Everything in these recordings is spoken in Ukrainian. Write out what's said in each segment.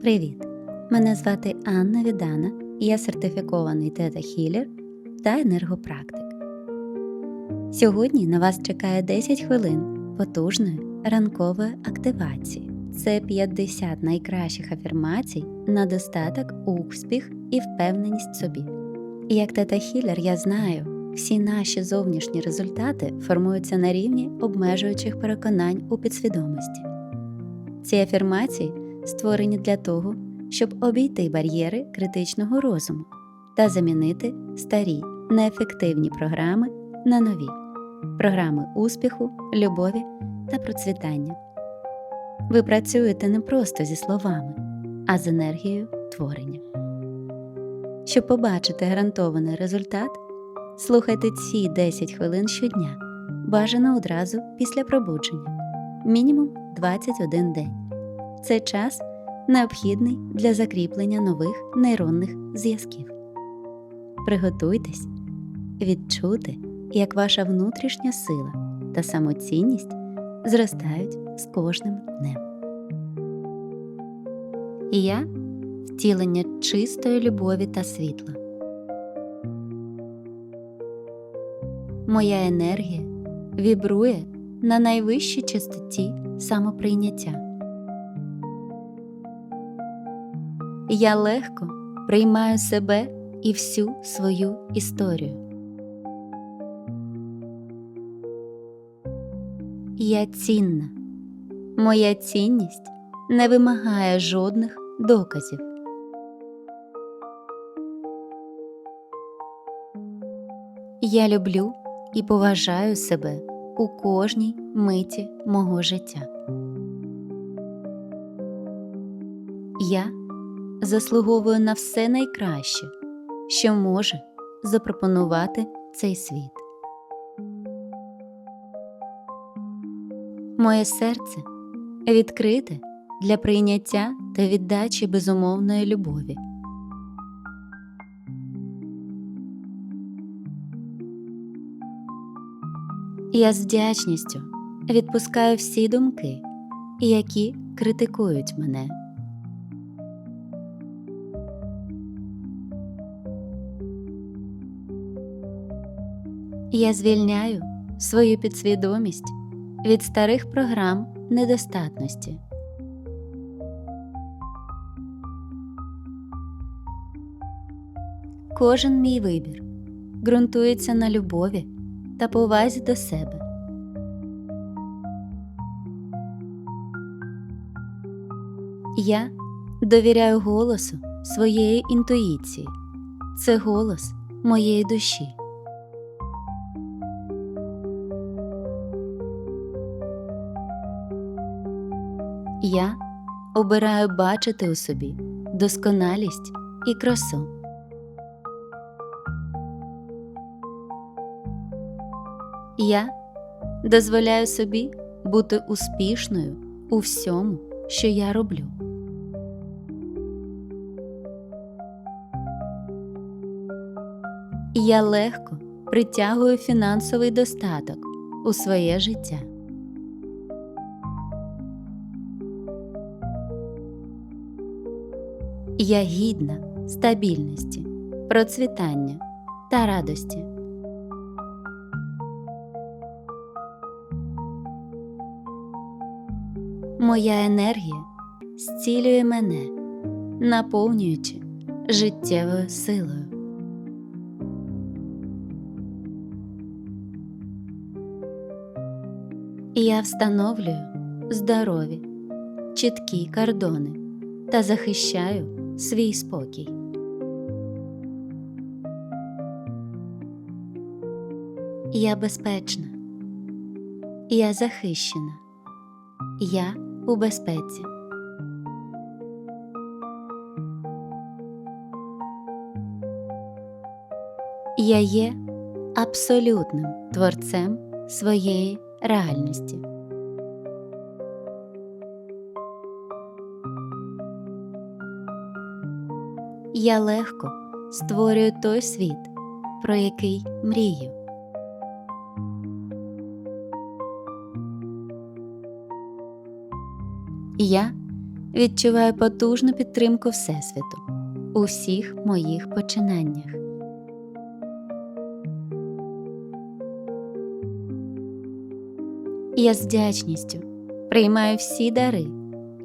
Привіт! Мене звати Анна Відана, я сертифікований тета-хілер та енергопрактик. Сьогодні на вас чекає 10 хвилин потужної ранкової активації. Це 50 найкращих афірмацій на достаток, успіх і впевненість в собі. Як тета-хілер я знаю, всі наші зовнішні результати формуються на рівні обмежуючих переконань у підсвідомості. Ці афірмації створені для того, щоб обійти бар'єри критичного розуму та замінити старі неефективні програми на нові програми успіху, любові та процвітання. Ви працюєте не просто зі словами, а з енергією творення. Щоб побачити гарантований результат, слухайте ці 10 хвилин щодня, бажано одразу після пробудження, мінімум 21 день. Це час необхідний для закріплення нових нейронних зв'язків. Приготуйтесь відчути, як ваша внутрішня сила та самоцінність зростають з кожним днем. І я втілення чистої любові та світла. Моя енергія вібрує на найвищій частоті самоприйняття. Я легко приймаю себе і всю свою історію. Я цінна. Моя цінність не вимагає жодних доказів. Я люблю і поважаю себе у кожній миті мого життя. Я заслуговую на все найкраще, що може запропонувати цей світ. Моє серце відкрите для прийняття та віддачі безумовної любові. Я з вдячністю відпускаю всі думки, які критикують мене. Я звільняю свою підсвідомість від старих програм недостатності. Кожен мій вибір ґрунтується на любові та повазі до себе. Я довіряю голосу своєї інтуїції. Це голос моєї душі. Я обираю бачити у собі досконалість і красу. Я дозволяю собі бути успішною у всьому, що я роблю. Я легко притягую фінансовий достаток у своє життя. Я гідна стабільності, процвітання та радості. Моя енергія зцілює мене, наповнюючи життєвою силою. Я встановлюю здорові, чіткі кордони та захищаю свій спокій. Я безпечна, я захищена, я у безпеці. Я є абсолютним творцем своєї реальності. Я легко створюю той світ, про який мрію. Я відчуваю потужну підтримку Всесвіту у всіх моїх починаннях. Я з вдячністю приймаю всі дари,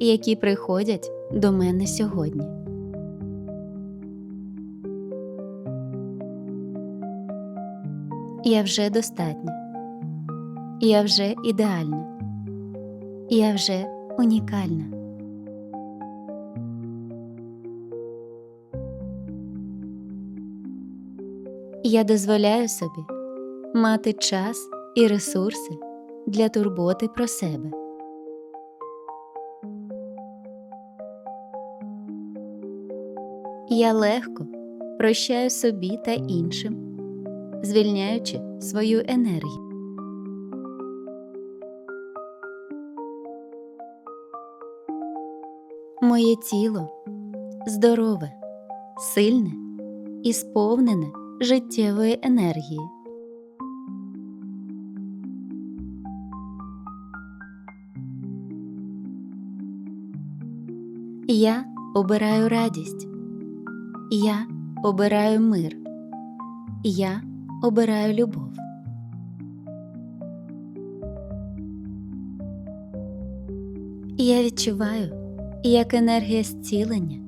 які приходять до мене сьогодні. Я вже достатня. Я вже ідеальна. Я вже унікальна. Я дозволяю собі мати час і ресурси для турботи про себе. Я легко прощаю собі та іншим, звільняючи свою енергію. Моє тіло здорове, сильне і сповнене життєвої енергії. Я обираю радість. Я обираю мир. Я обираю любов. Я відчуваю, як енергія зцілення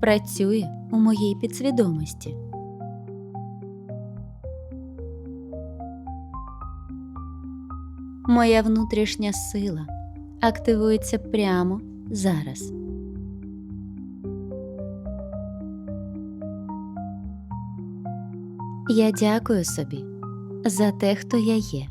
працює у моїй підсвідомості. Моя внутрішня сила активується прямо зараз. Я дякую собі за те, хто я є.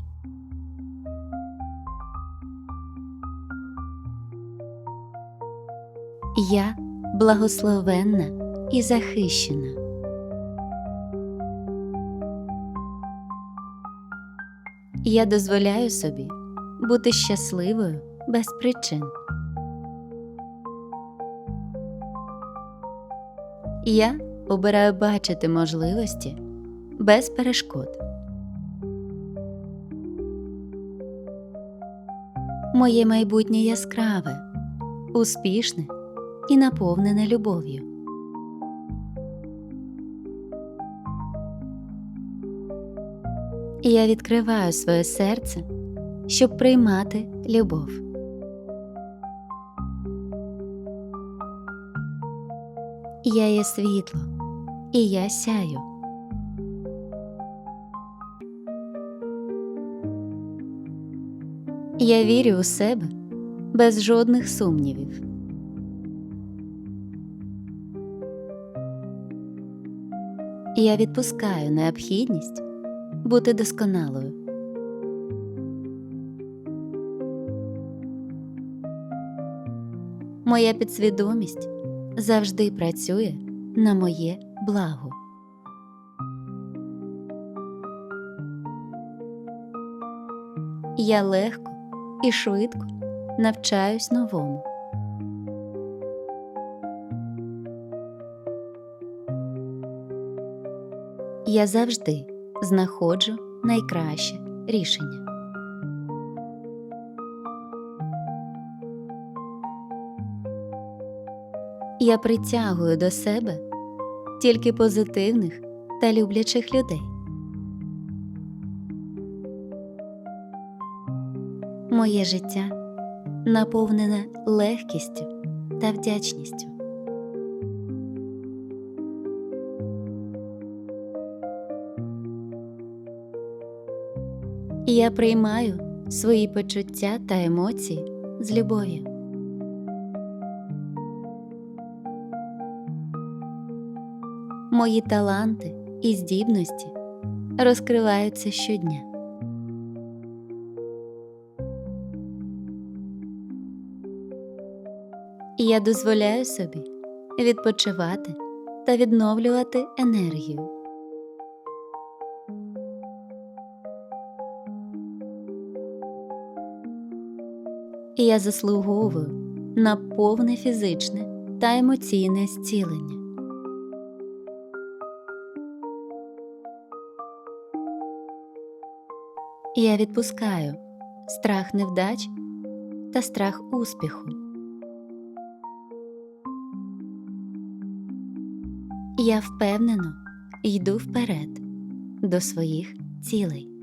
Я благословенна і захищена. Я дозволяю собі бути щасливою без причин. Я обираю бачити можливості без перешкод. Моє майбутнє яскраве, успішне і наповнене любов'ю. Я відкриваю своє серце, щоб приймати любов. Я є світло, і я сяю. Я вірю у себе без жодних сумнівів. Я відпускаю необхідність бути досконалою. Моя підсвідомість завжди працює на моє благо. Я легко і швидко навчаюсь новому. Я завжди знаходжу найкраще рішення. Я притягую до себе тільки позитивних та люблячих людей. Моє життя наповнене легкістю та вдячністю. Я приймаю свої почуття та емоції з любов'ю. Мої таланти і здібності розкриваються щодня. Я дозволяю собі відпочивати та відновлювати енергію. І я заслуговую на повне фізичне та емоційне зцілення. Я відпускаю страх невдач та страх успіху. Я впевнено йду вперед до своїх цілей.